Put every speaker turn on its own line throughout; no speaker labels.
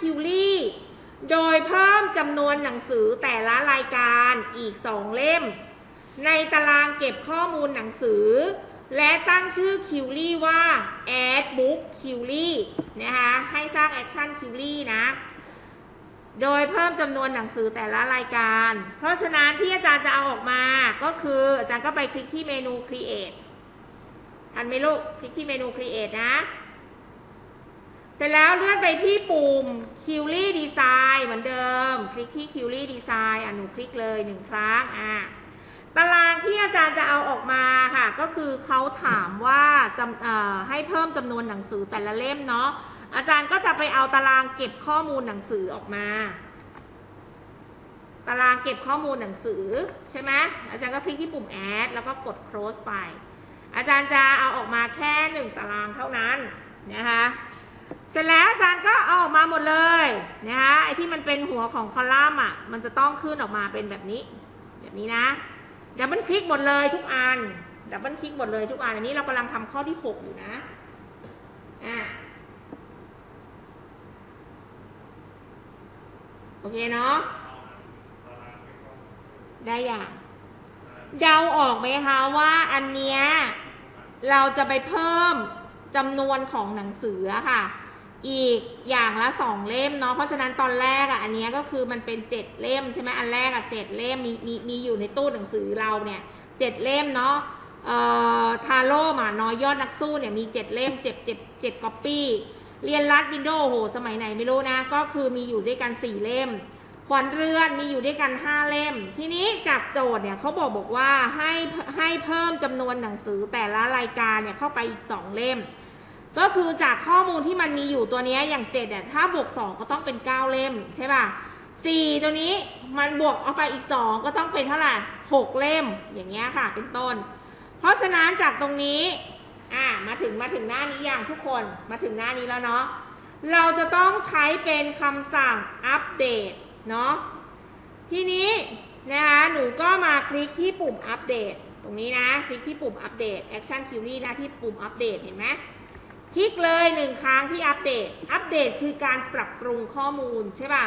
คิวรี่โดยเพิ่มจำนวนหนังสือแต่ละรายการอีก 2 เล่ม ในตารางเก็บข้อมูลหนังสือ และตั้งชื่อคิวรี่ว่า add book คิวรี่นะคะให้สร้าง action คิวรี่นะ โดยเพิ่มจำนวนหนังสือแต่ละรายการ เพราะฉะนั้นที่อาจารย์จะเอาออกมาก็คืออาจารย์ก็ไปคลิกที่เมนู create ทันไหมลูก คลิกที่เมนู create นะ สร็จแล้วเลื่อนไปที่ปุ่ม q u e r y Design เหมือนเดิม คลิกที่ q u e r y Design อะหนูคลิกเลยหนึ่งครั้งอะตารางที่อาจารย์จะเอาออกมาค่ะ ก็คือเขาถามว่าจำให้เพิ่มจำนวนหนังสือแต่ละเล่มเนาะอาจารย์ก็จะไปเอาตารางเก็บข้อมูลหนังสือออกมา ตารางเก็บข้อมูลหนังสือใช่ไหมอาจารย์ก็คลิกที่ปุ่ม add แล้วก็กด close ไป อาจารย์จะเอาออกมาแค่หนึ่งตารางเท่านั้นนะคะ เสร็จแล้วอาจารย์ก็เอาออกมาหมดเลยนะคะไอ้ที่มันเป็นหัวของคอลัมน์อะมันจะต้องขึ้นออกมาเป็นแบบนี้ แบบนี้นะดับเบิลคลิกหมดเลยทุกอันดับเบิลคลิกหมดเลยทุกอันอันนี้เรากำลังทำข้อที่ 6 อยู่นะอะโอเคเนาะได้อย่างเดาออกไหมคะว่าอันเนี้ยเราจะไปเพิ่มจำนวนของหนังสือค่ะ อีกอย่างละสองเล่มเนาะเพราะฉะนั้นตอนแรกอะอันนี้ก็คือมันเป็นเจ็ดเล่มใช่ไหมอันแรกอะเจ็ดเล่มมีมีมีอยู่ในตู้หนังสือเราเนี่ยเจ็ดเล่มเนาะเอ่อทาโร่หมาน้อยยอดนักสู้เนี่ยมีเจ็ดเล่มเจ็ดเจ็ดเจ็ดก๊อปปี้เรียนรัดวินโดว์โหสมัยไหนไม่รู้นะ ก็คือมีอยู่ด้วยกันสี่เล่มขวัญเรือนมีอยู่ด้วยกัน 5 เล่ม ทีนี้จากโจทย์เนี่ยเขาบอกบอกว่าให้ให้เพิ่มจำนวนหนังสือแต่ละรายการเนี่ยเข้าไปอีก 2 เล่ม ก็คือจากข้อมูลที่มันมีอยู่ตัวนี้อย่าง7เนี่ยถ้าบวก 2 ก็ต้องเป็น 9 เล่มใช่ป่ะ4ตัวนี้มันบวกเอาไปอีก 2 ก็ต้องเป็นเท่าไหร่6เล่มอย่างเงี้ยค่ะเป็นต้น เพราะฉะนั้นจากตรงนี้อ่ามาถึงมาถึงหน้านี้อย่างทุกคนมาถึงหน้านี้แล้วเนาะเราจะต้องใช้เป็นคำสั่งอัปเดตเนาะทีนี้นะคะหนูก็มาคลิกที่ปุ่มอัปเดต ตรงนี้นะ คลิกที่ปุ่มอัปเดต Action Query นะที่ปุ่มอัปเดตเห็นไหม คลิกเลยหนึ่งครั้งที่อัปเดต อัปเดตคือการปรับปรุงข้อมูลใช่ป่ะ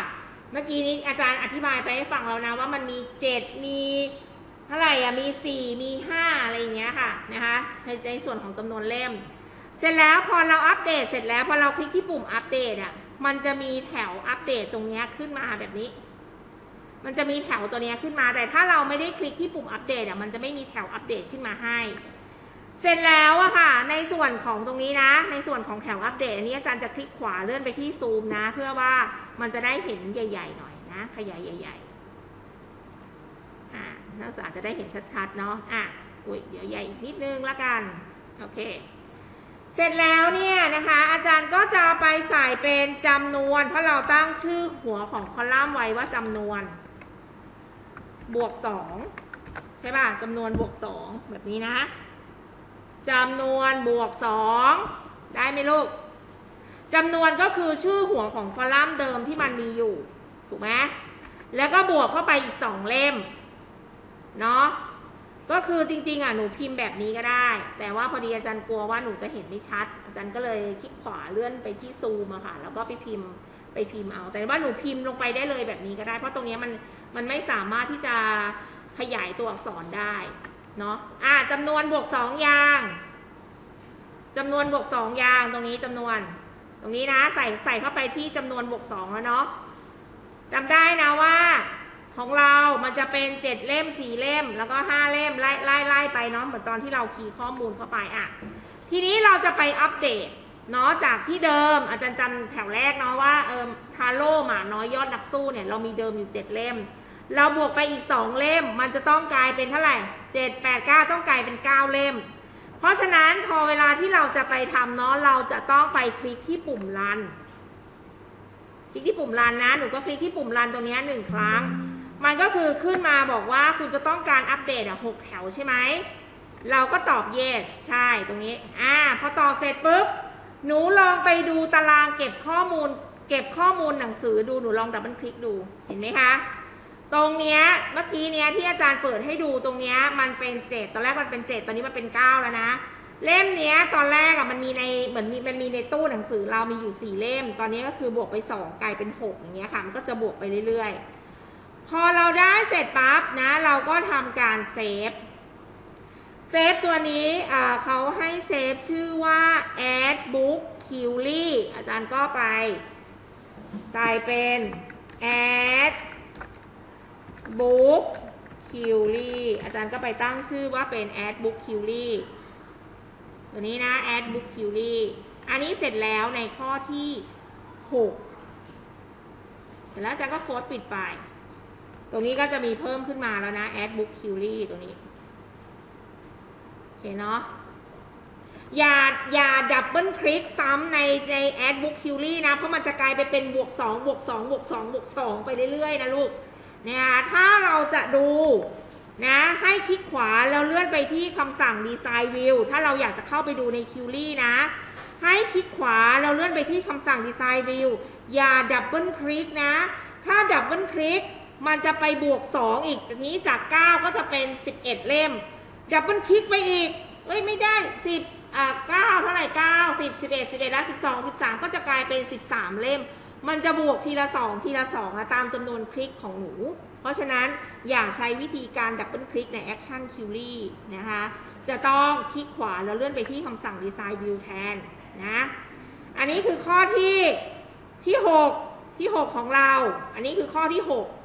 เมื่อกี้นี้อาจารย์อธิบายไปให้ฟังแล้วนะว่ามันมี 7 มีเท่าไหร่อะมี 4 มี 5 อะไรอย่างเงี้ยค่ะนะคะในในส่วนของจำนวนเล่ม เสร็จแล้วพอเราอัปเดตเสร็จแล้วพอเราคลิกที่ปุ่มอัปเดตอะมันจะมีแถวอัปเดตตรงเนี้ยขึ้นมาแบบนี้ มันจะมีแถวตัวเนี้ยขึ้นมา แต่ถ้าเราไม่ได้คลิกที่ปุ่มอัปเดตอะมันจะไม่มีแถวอัปเดตขึ้นมาให้ เสร็จแล้วอะค่ะ ในส่วนของตรงนี้นะ ในส่วนของแถวอัปเดตอันนี้อาจารย์จะคลิกขวาเลื่อนไปที่ซูมนะ เพื่อว่ามันจะได้เห็นใหญ่ ๆ หน่อยนะ ขยายใหญ่ๆอ่านักศึกษาจะได้เห็นชัดๆเนาะอะอุ้ยเดี๋ยวใหญ่อีกนิดนึงละกัน โอเค เสร็จแล้วเนี่ยนะคะ อาจารย์ก็จะไปใส่เป็นจำนวน เพราะเราตั้งชื่อหัวของคอลัมน์ไว้ว่าจำนวน บวกสองใช่ป่ะจำนวนบวกสองแบบนี้นะ จำนวนบวกสองได้ไหมลูกจำนวนก็คือชื่อหัวของคอลัมน์เดิมที่มันมีอยู่ ถูกไหมแล้วก็บวกเข้าไปอีกสองเล่ม เนาะก็คือจริงๆอะหนูพิมพ์แบบนี้ก็ได้ แต่ว่าพอดีอาจารย์กลัวว่าหนูจะเห็นไม่ชัด อาจารย์ก็เลยคลิกขวาเลื่อนไปที่ซูมอะค่ะ แล้วก็ไปพิมพ์ไปพิมพ์เอา แต่ว่าหนูพิมพ์ลงไปได้เลยแบบนี้ก็ได้ เพราะตรงนี้มันมันไม่สามารถที่จะขยายตัวอักษรได้ เนาะอ่าจำนวนบวกสองย่างจำนวนบวกสองย่างตรงนี้จำนวน ตรงนี้นะใส่ใส่เข้าไปที่จำนวนบวกสองแล้วเนาะจำได้นะว่า ของเรามันจะเป็นเจ็ดเล่มสี่เล่ม แล้วก็ห้าเล่มไล่ไล่ไล่ไปเนาะเหมือนตอนที่เราคีย์ข้อมูลเข้าไปอะทีนี้เราจะไปอัปเดตเนาะจากที่เดิมอาจารย์จำแถวแรกเนาะว่าเออทาโร่หมาน้อยยอดนักสู้เนี่ยเรามีเดิมอยู่เจ็ดเล่ม เราบวกไปอีกสองเล่ม มันจะต้องกลายเป็นเท่าไหร่เจ็ดแปดเก้าต้องกลายเป็นเก้าเล่ม เพราะฉะนั้นพอเวลาที่เราจะไปทำเนาะเราจะต้องไปคลิกที่ปุ่มรัน คลิกที่ปุ่มรันนะ หนูก็คลิกที่ปุ่มรันตรงนี้หนึ่งครั้ง มันก็คือขึ้นมาบอกว่าคุณจะต้องการอัปเดตอะหกแถวใช่ไหม เราก็ตอบ yes ใช่ตรงนี้ อ่า พอตอบเสร็จปุ๊บ หนูลองไปดูตารางเก็บข้อมูล เก็บข้อมูลหนังสือดู หนูลองดับเบิลคลิกดู เห็นไหมคะ ตรงเนี้ยเมื่อกี้เนี้ยที่อาจารย์เปิดให้ดูตรงเนี้ยมันเป็น7ตอนแรกมันเป็น7ตอนนี้มันเป็น9แล้วนะ เล่มเนี้ยตอนแรกอะมันมีในเหมือนมีมันมีในตู้หนังสือเรามีอยู่สี่เล่ม ตอนนี้ก็คือบวกไปสองกลายเป็นหกอย่างเงี้ยค่ะมันก็จะบวกไปเรื่อยๆ พอเราได้เสร็จปั๊บนะเราก็ทำการเซฟเซฟตัวนี้เขาให้เซฟชื่อว่า add book q l y อาจารย์ก็ไปใส่เป็น add book q l y อาจารย์ก็ไปตั้งชื่อว่าเป็น add book q l y ตัวนี้นะ add book q l y อันนี้เสร็จแล้วในข้อที่ 6 เสร็จแล้วอาจารย์ก็โค้ดปิดไป ตรงนี้ก็จะมีเพิ่มขึ้นมาแล้วนะ add book q l y ตัวนี้โอเคเนาะอย่าอย่าดับเบิลคลิกซ้ำในใน add book q l y นะ เพราะมันจะกลายไปเป็นบวก 2 บวก 2 บวก 2 บวก 2 ไปเรื่อยๆ นะลูก นะคะถ้าเราจะดูนะให้คลิกขวาแล้วเลื่อนไปที่คำสั่ง design view ถ้าเราอยากจะเข้าไปดูใน q l y นะ ให้คลิกขวาแล้วเลื่อนไปที่คำสั่ง design view อย่าดับเบิลคลิกนะ ถ้าดับเบิลคลิกมันจะไปบวก 2 อีกทีนี้จาก 9 ก็จะเป็น 11 เล่ม ดับเบิลคลิกไปอีก เอ้ยไม่ได้ 10อ่า9เท่าไหร่ 9 10 11 11 แล้ว 12 13 ก็จะกลายเป็น 13 เล่ม มันจะบวกทีละ2ทีละ2อะตามจำนวนคลิกของหนู เพราะฉะนั้นอย่าใช้วิธีการดับเบิลคลิกใน Action q u e r y นะคะ จะต้องคลิกขวาแล้วเลื่อนไปที่คำสั่ง Design View แทนนะ อันนี้คือข้อที่ที่ 6 ที่ 6 ของเรา อันนี้คือข้อที่ 6